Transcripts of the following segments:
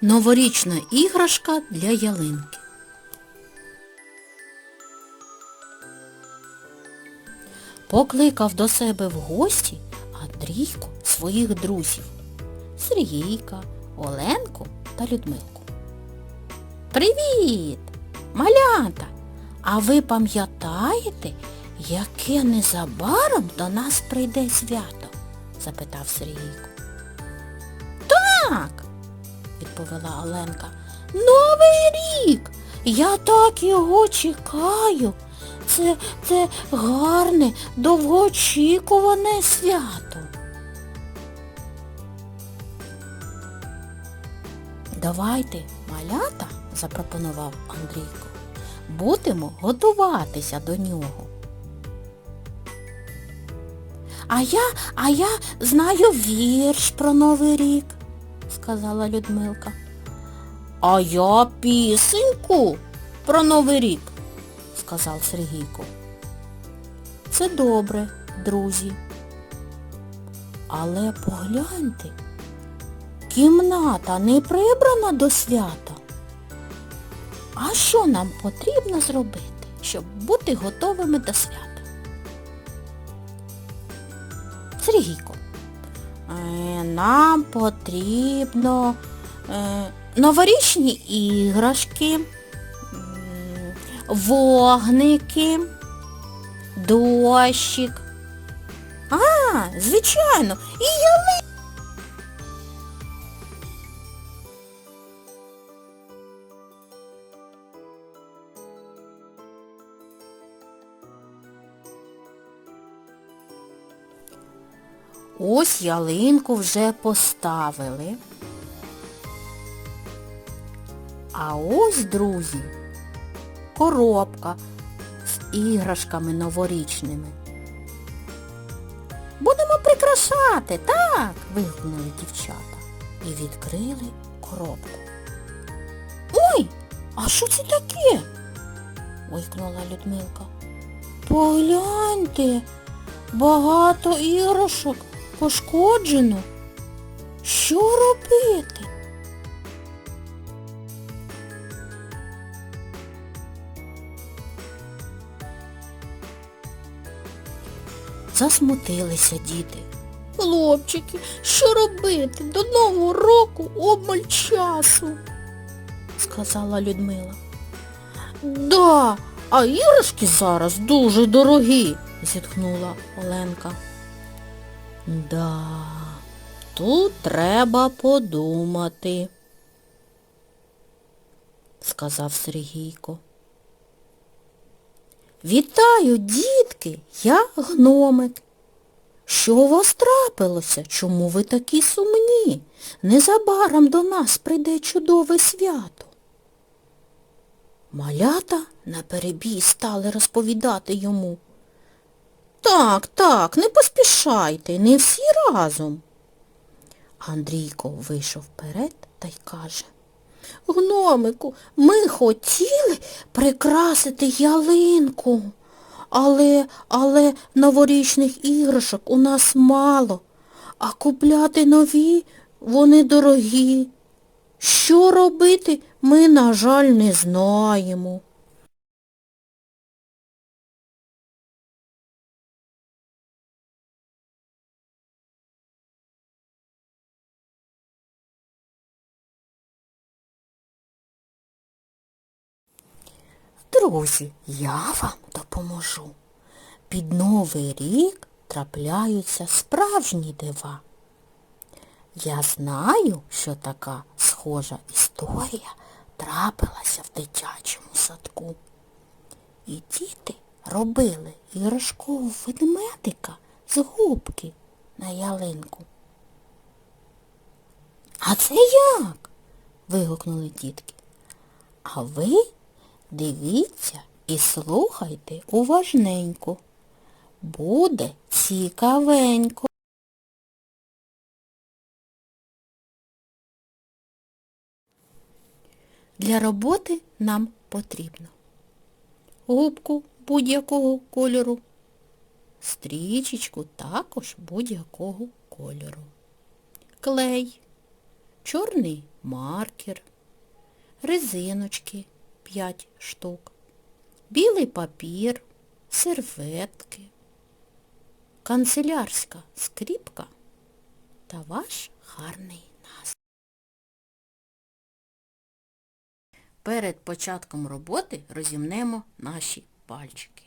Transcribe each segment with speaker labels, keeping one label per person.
Speaker 1: Новорічна іграшка для ялинки. Покликав до себе в гості Андрійко своїх друзів Сергійка, Оленку та Людмилку. Привіт! Малята! А ви пам'ятаєте, яке незабаром до нас прийде свято? запитав Сергійко. Так, відповіла Оленка. Новий рік! Я так його чекаю. Це, це гарне, довгоочікуване свято. Давайте, малята, запропонував Андрійко, будемо готуватися до нього. А я, а я знаю вірш про Новий рік, сказала Людмилка. А я пісеньку про Новий рік, сказав Сергійко. Це добре, друзі. Але погляньте, кімната не прибрана до свята. А що нам потрібно зробити, щоб бути готовими до свята? Сергійко, нам потрібно е, новорічні іграшки, вогники, дощик. А, звичайно, і яли. Ось ялинку вже поставили. А ось, друзі, коробка з іграшками новорічними. Будемо прикрашати, так, вигукнули дівчата і відкрили коробку. Ой, а що це таке? вигукнула Людмилка. Погляньте, багато іграшок пошкоджено. Що робити? Засмутилися діти. Хлопчики, що робити? До Нового року обмаль часу, сказала Людмила. Да, а іграшки зараз дуже дорогі, зітхнула Оленка. Да, тут треба подумати, сказав Сергійко. Вітаю, дітки, я гномик. Що у вас трапилося? Чому ви такі сумні? Незабаром до нас прийде чудове свято. Малята наперебій стали розповідати йому. Так, так, не поспішайте, не всі разом. Андрійко вийшов вперед та й каже. Гномику, ми хотіли прикрасити ялинку, але, але новорічних іграшок у нас мало, а купляти нові вони дорогі. Що робити, ми, на жаль, не знаємо. Друзі, я вам допоможу. Під Новий рік трапляються справжні дива. Я знаю, що така схожа історія трапилася в дитячому садку. І діти робили іграшкового ведмедика з губки на ялинку. А це як? вигукнули дітки. А ви дивіться і слухайте уважненько. Буде цікавенько. Для роботи нам потрібно губку будь-якого кольору, стрічечку також будь-якого кольору, клей, чорний маркер, резиночки 5 штук, білий папір, серветки, канцелярська скріпка та ваш гарний настрій. Перед початком роботи розімнемо наші пальчики.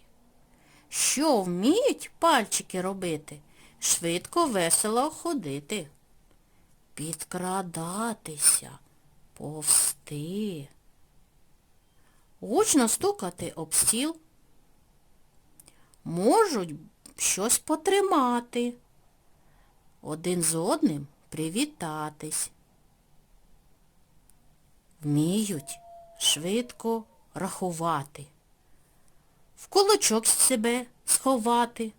Speaker 1: Що вміють пальчики робити? Швидко, весело ходити, підкрадатися, повсти, гучно стукати об стіл, можуть щось потримати, один з одним привітатись, вміють швидко рахувати, в кулачок себе сховати,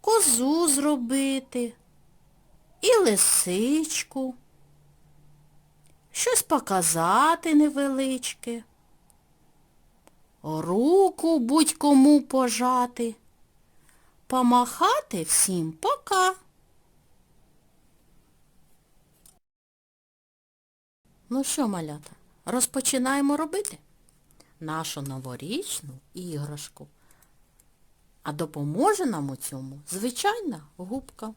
Speaker 1: козу зробити. І лисичку, щось показати невеличке, руку будь-кому пожати, помахати всім пока. Ну що, малята, розпочинаємо робити нашу новорічну іграшку. А допоможе нам у цьому звичайна губка.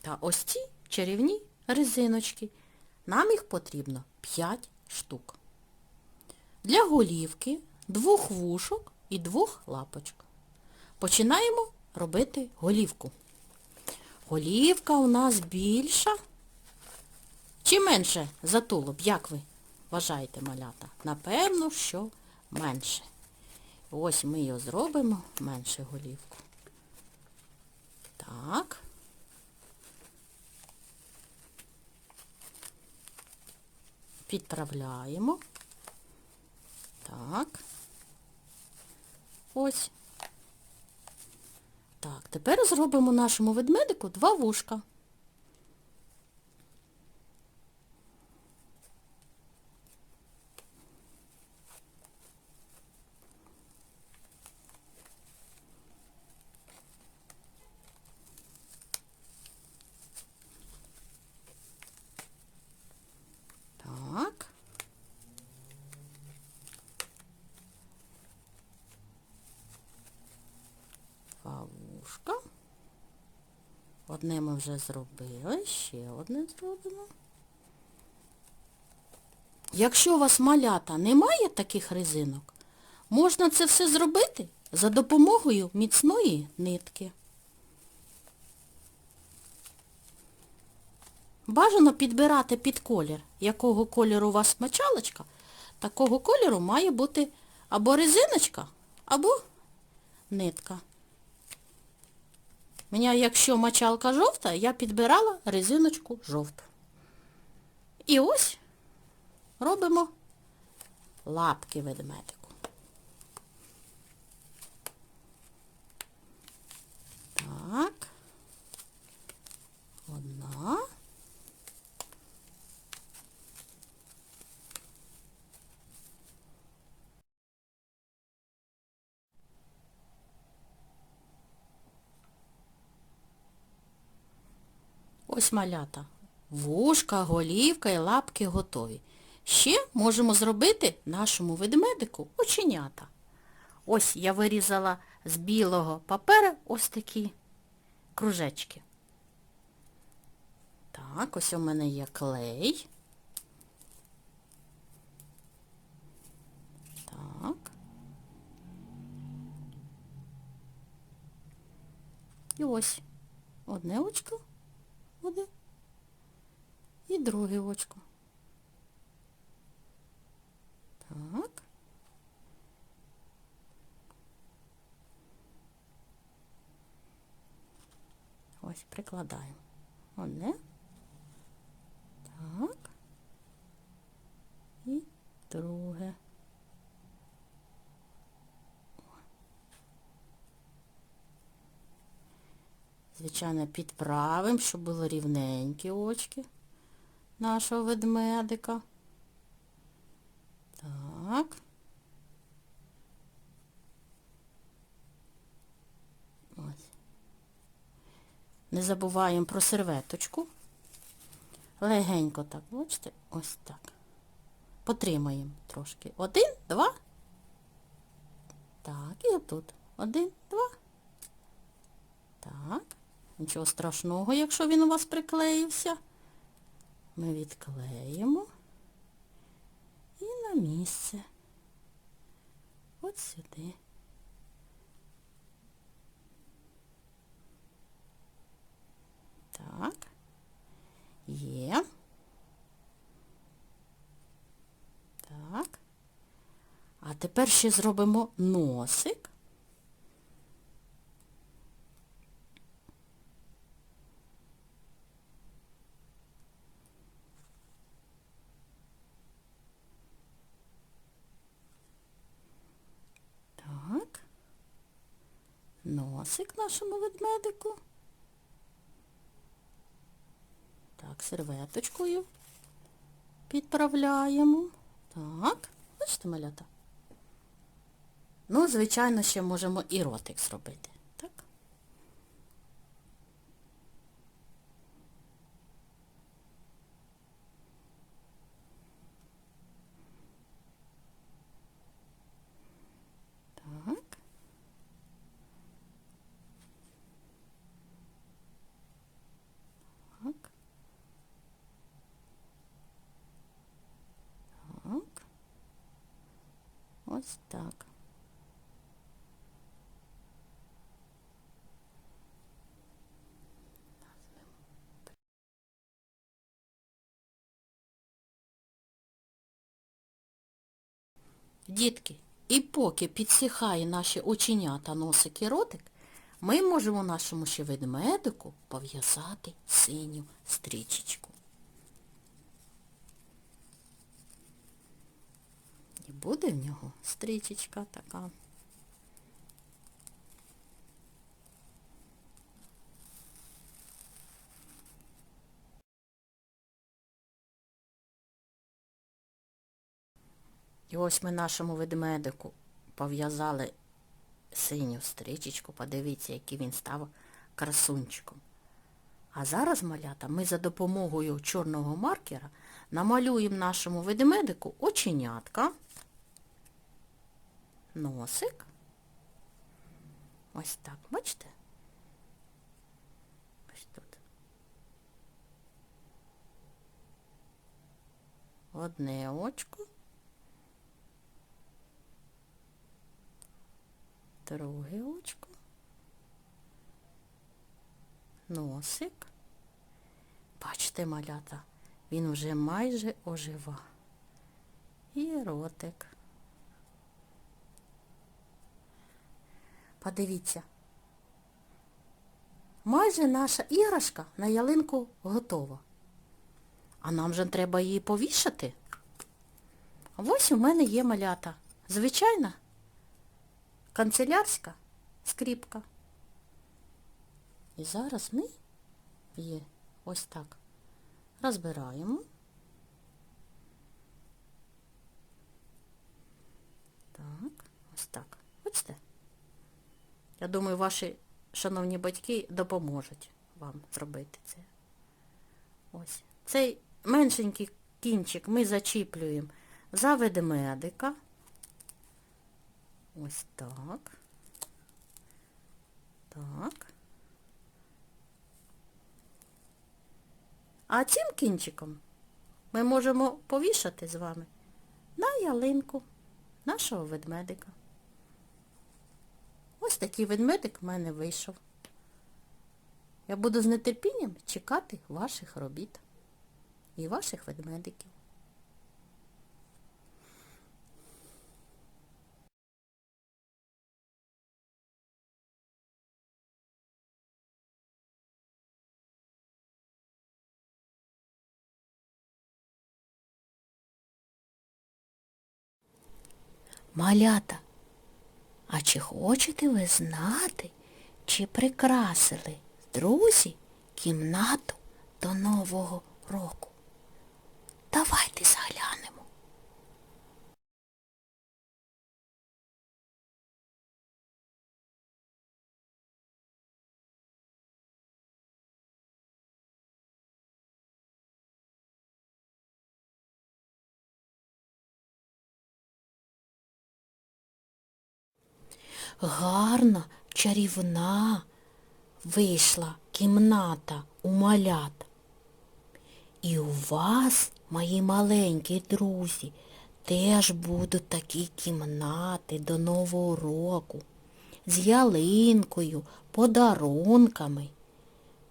Speaker 1: Та ось ці чарівні резиночки. Нам їх потрібно 5 штук. Для голівки, двох вушок і двох лапочок. Починаємо робити голівку. Голівка у нас більша чи менше за тулуб, як ви вважаєте, малята? Напевно, що менше. Ось ми його зробимо менше голівку. Так. Підправляємо. Так. Ось. Так, тепер зробимо нашому ведмедику два вушка. Так. Два вушка. Одне ми вже зробили, ще одне зробимо. Якщо у вас малята немає таких резинок, можна це все зробити за допомогою міцної нитки. Бажано підбирати під колір. Якого кольору у вас мочалочка, такого кольору має бути або резиночка, або нитка. Мене, якщо мочалка жовта, я підбирала резиночку жовту. І ось робимо лапки ведмедику. Так. Одна. Ось малята. Вушка, голівка і лапки готові. Ще можемо зробити нашому ведмедику оченята. Ось я вирізала з білого папера ось такі кружечки. Так, ось у мене є клей. Так. І ось одне очко буде і друге очко. Так. Ось прикладаємо. Одне. Так. І друге. Звичайно, підправимо, щоб були рівненькі очки нашого ведмедика. Так. Ось. Не забуваємо про серветочку, Легенько так, бачите, ось так. Потримаємо трошки. Один, два. Так, і отут. Один, два. Так. Нічого страшного, якщо він у вас приклеївся. Ми відклеїмо і на місце. От сюди. Так. Є. Так. А тепер ще зробимо носик. Так. Носик нашому ведмедику. Так, серветочкою підправляємо. Так, бачите, малята? Ну, звичайно, ще можемо і ротик зробити. Так? Так. Так. Так. Ось так. Дітки, і поки підсихає наші оченята, носик і ротик, ми можемо нашому ще ведмедику пов'язати синю стрічечку. І буде в нього стрічечка така. І ось ми нашому ведмедику пов'язали синю стрічечку. Подивіться, який він став красунчиком. А зараз, малята, ми за допомогою чорного маркера намалюємо нашому ведмедику оченятка, носик. Ось так, бачите? Ось тут. Одне очко. Друге очко. Носик. Бачите, малята, він вже майже ожива. І ротик. Подивіться. Майже наша іграшка на ялинку готова. А нам же треба її повішати. Ось у мене є малята. Звичайна канцелярська скріпка. І зараз ми її ось так розбираємо. Так, ось так. Бачите? Я думаю, ваші шановні батьки допоможуть вам зробити це. Ось. Цей меншенький кінчик ми зачіплюємо за ведмедика. Ось так. Так. А цим кінчиком ми можемо повішати з вами на ялинку нашого ведмедика. Ось такий ведмедик в мене вийшов. Я буду з нетерпінням чекати ваших робіт і ваших ведмедиків. Малята, а чи хочете ви знати, чи прикрасили друзі кімнату до Нового року? Давайте заглянемо. Гарна, чарівна вийшла кімната у малят. І у вас, мої маленькі друзі, теж будуть такі кімнати до Нового року з ялинкою, подарунками.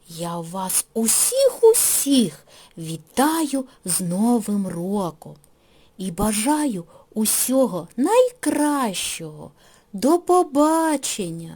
Speaker 1: Я вас усіх-усіх вітаю з Новим роком і бажаю усього найкращого. До побачення!